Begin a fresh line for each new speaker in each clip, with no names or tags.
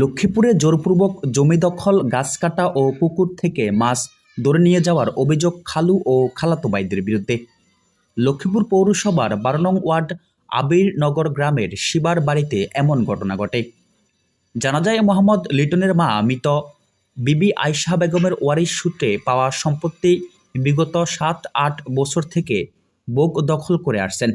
লক্ষ্মীপুরে জোরপূর্বক জমি দখল, গাছ কাটা ও পুকুর থেকে মাছ ধরে নিয়ে যাওয়ার অভিযোগ খালু ও খালাতো ভাইদের বিরুদ্ধে। লক্ষ্মীপুর পৌরসভার বারো নং ওয়ার্ড আবিরনগর গ্রামের শিবার বাড়িতে এমন ঘটনা ঘটে। জানা যায়, মোহাম্মদ লিটনের মা মৃত। বিবি আয়শা বেগমের ওয়ারিশ সূত্রে পাওয়া সম্পত্তি বিগত সাত, আট বছর থেকে বোক দখল করে আসছেন।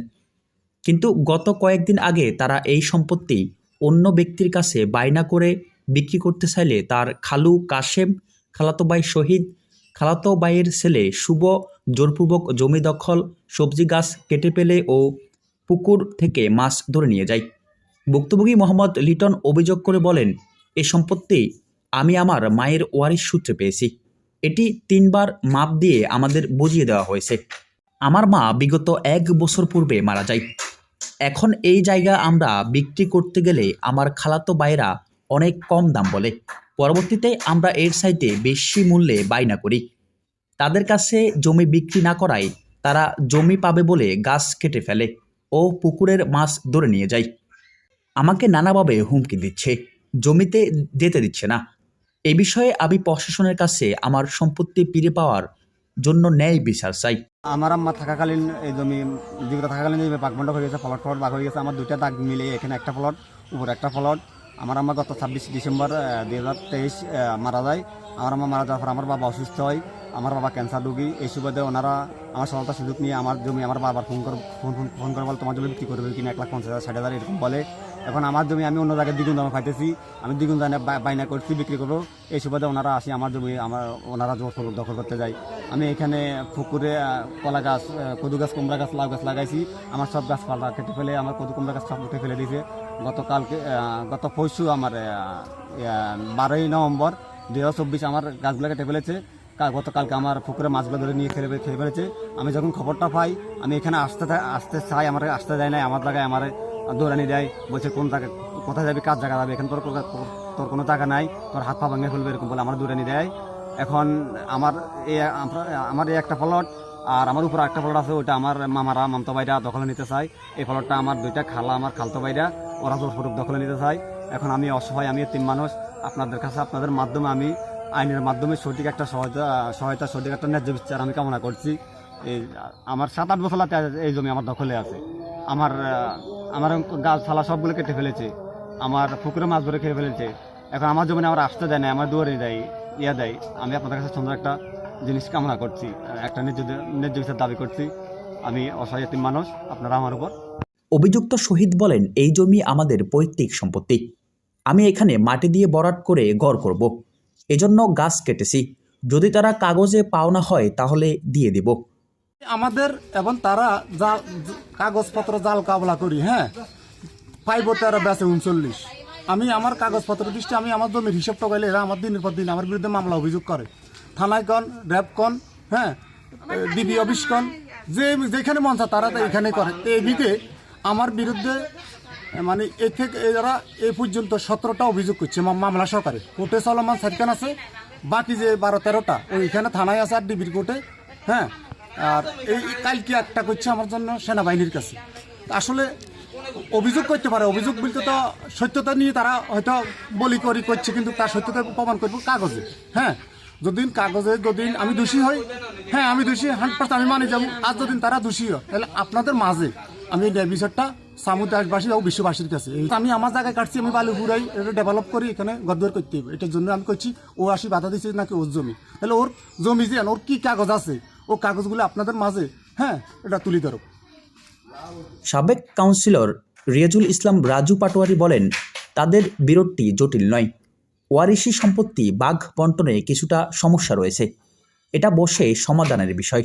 কিন্তু গত কয়েকদিন আগে তারা এই সম্পত্তি অন্য ব্যক্তির কাছে বায়না করে বিক্রি করতে চাইলে তার খালু কাশেম, খালাতো ভাই শহীদ, খালাতো ভাইয়ের ছেলে শুভ জোরপূর্বক জমি দখল, সবজি গাছ কেটে ফেলে ও পুকুর থেকে মাছ ধরে নিয়ে যায়। ভুক্তভোগী মোহাম্মদ লিটন অভিযোগ করে বলেন, এ সম্পত্তি আমি আমার মায়ের ওয়ারিশ সূত্রে পেয়েছি। এটি তিনবার মাপ দিয়ে আমাদের বুঝিয়ে দেওয়া হয়েছে। আমার মা বিগত এক বছর পূর্বে মারা যায়। এখন এই জায়গা আমরা বিক্রি করতে গেলে আমার খালাতো বাইরা অনেক কম দাম বলে। পরবর্তীতে আমরা এর সাইতে বেশি মূল্যে বায়না করি। তাদের কাছে জমি বিক্রি না করায় তারা জমি পাবে বলে গাছ কেটে ফেলে ও পুকুরের মাছ ধরে নিয়ে যায়। আমাকে নানাভাবে হুমকি দিচ্ছে, জমিতে যেতে দিচ্ছে না। এ বিষয়ে আমি প্রশাসনের কাছে আমার সম্পত্তি ফিরে পাওয়ার জন্য ন্যায় বিচার চাই।
আমার আম্মা থাকাকালীন এই জমি, জীবিত থাকাকালীন জমি বাঘমন্ড হয়ে গেছে, ফলট ফলট বাঘ হয়ে গেছে। আমার দুইটা দাগ মিলে এখানে একটা ফলট, উপরে একটা ফলট। আমার আম্মা গত ছাব্বিশ ডিসেম্বর দুই হাজার তেইশ মারা যায়। আমার আম্মা মারা যাওয়ার পর আমার বাবা অসুস্থ হয়, আমার বাবা ক্যান্সার রোগী। এই সুবাদে ওনারা আমার সফলতা সুযোগ নিয়ে আমার জমি, আমার বাবার ফোন করে, ফোন ফোন করে বলে তোমার জমি বিক্রি করবে কিনা এক লাখ পঞ্চাশ হাজার, ষাট হাজার, এরকম বলে। এখন আমার জমি আমি অন্য জায়গায় দ্বিগুণ দামে পাইতেছি। আমি দ্বিগুণ দামে বা- বায়না করছি, বিক্রি করব। এই সুবাদে ওনারা আসি আমার জমি, আমার ওনারা দখল করতে যায়। আমি এখানে পুকুরে কলা গাছ কদু গাছ, কুমড়া গাছ, লাউ গাছ লাগাইছি। আমার সব গাছপালা কেটে ফেলে, আমার কদু কুমড়া গাছ সব উঠে ফেলে দিয়েছে। গতকালকে গত পরশু আমার বারোই নভেম্বর দু হাজার চব্বিশ আমার গাছগুলো কেটে ফেলেছে। গতকালকে আমার পুকুরে মাছগুলো ধরে নিয়ে খেলে খেয়ে ফেলেছে। আমি যখন খবরটা পাই, আমি এখানে আসতে আসতে চাই, আমার আসতে যায় না আমার জায়গায় আমার দৌড়ানি দেয়, বলছে কোন জায়গায় কোথায় যাবি কাজ জায়গা যাবে, এখানে তোর তোর কোনো টাকা নাই, তোর হাত পা ভাঙে ফেলবে এরকম বলে আমার দৌড়ানি দেয়। এখন আমার এই আমরা- এই একটা ফলট, আর আমার উপর একটা ফলট আছে, ওইটা আমার মামারা, মামতো ভাইরা দখলে নিতে চায়। এই ফলটটা আমার দুইটা খালা, আমার খালতো ভাইরা, ওরা জোরপূর্বক দখলে নিতে চায়। এখন আমি অসহায়, আমি তিন মানুষ, আপনাদের কাছে আপনাদের মাধ্যমে আমি আইনের মাধ্যমে সঠিক একটা সহায়তা সহায়তা, সঠিক একটা ন্যায্য বিচার আমি কামনা করছি। এই, আমার সাত আট বছর এই জমি আমার দখলে আছে। আমার আমার গাছ গাছপালা সবগুলো কেটে ফেলেছে। আমার পুকুরে মাছ ধরে খেয়ে ফেলেছে। এখন আমার জমিনে আমার আসতে দেয় না, আমার দুয়ারে দেয়, ইয়া দেয়। আমি আপনাদের কাছে সুন্দর একটা জিনিস কামনা করছি, একটা ন্যায্য ন্যায্য বিচার দাবি করছি। আমি অসহায় মানুষ, আপনারা আমার উপর।
অভিযুক্ত শহীদ বলেন, এই জমি আমাদের পৈতৃক সম্পত্তি। আমি এখানে মাটি দিয়ে বরাট করে গড় করব। এজন্য গাছ কেটেছি। যদি তারা কাগজে পাওনা হয়, তাহলে দিয়ে দিব।
আমাদের এবং তারা যা কাগজপত্র জাল কাবলা করি হ্যাঁ? পাইব তেরো বেচে উনচল্লিশ। আমি আমার কাগজপত্র দৃষ্টি, আমি আমার জমির হিসাব টকাইলে এরা আমার দিনের পর দিন আমার বিরুদ্ধে মামলা, অভিযোগ করে। থানায় কন, র্যাব কন হ্যাঁ? ডিবি অফিস কন, যে যেখানে মন চায় তারা এখানে করে। এদিকে আমার বিরুদ্ধে মানে এ থেকে এরা এই পর্যন্ত সতেরোটা অভিযোগ করছে মামলা সহকারে। কোর্টে চলমান সাতখান আছে, বাকি যে বারো, তেরোটা ওইখানে থানায় আছে আর ডিবির কোর্টে হ্যাঁ? আর এই কালকে একটা করছে আমার জন্য সেনাবাহিনীর কাছে। আসলে অভিযোগ করতে পারে, অভিযোগ বলতে তো সত্যতা নিয়ে তারা হয়তো বলি করি করছে, কিন্তু তার সত্যতা প্রমাণ করব কাগজে হ্যাঁ? যদিন কাগজে যদিন আমি দোষী হই হ্যাঁ আমি দোষী হান্ড্রেড পার্সেন্ট আমি মানে যাব, আর যদি তারা দোষী হয়, তাহলে আপনাদের মাঝে আমি এই ন্যায় বিচারটা সামুদায়িকবাসী ও বিশ্ববাসীর কাছে। আমি আমার জায়গায় কাটছি, আমি বালু ঘুরাই, এটা ডেভেলপ করি, এখানে গদবের করতে হবে। এটার জন্য আমি করছি ও আসি বাধা দিচ্ছে নাকি ওর জমি। তাহলে ওর জমি যে ওর কি কাগজ আছে, ও কাগজগুলো আপনাদের মাঝে হ্যাঁ এটা তুলি ধরো।
সাবেক কাউন্সিলর রিয়াজুল ইসলাম রাজু পাটোয়ারি বলেন, তাদের বিরোধটি জটিল নয়। ওয়ারিশি সম্পত্তি বাঘ বন্টনে কিছুটা সমস্যা রয়েছে। এটা বসে সমাধানের বিষয়।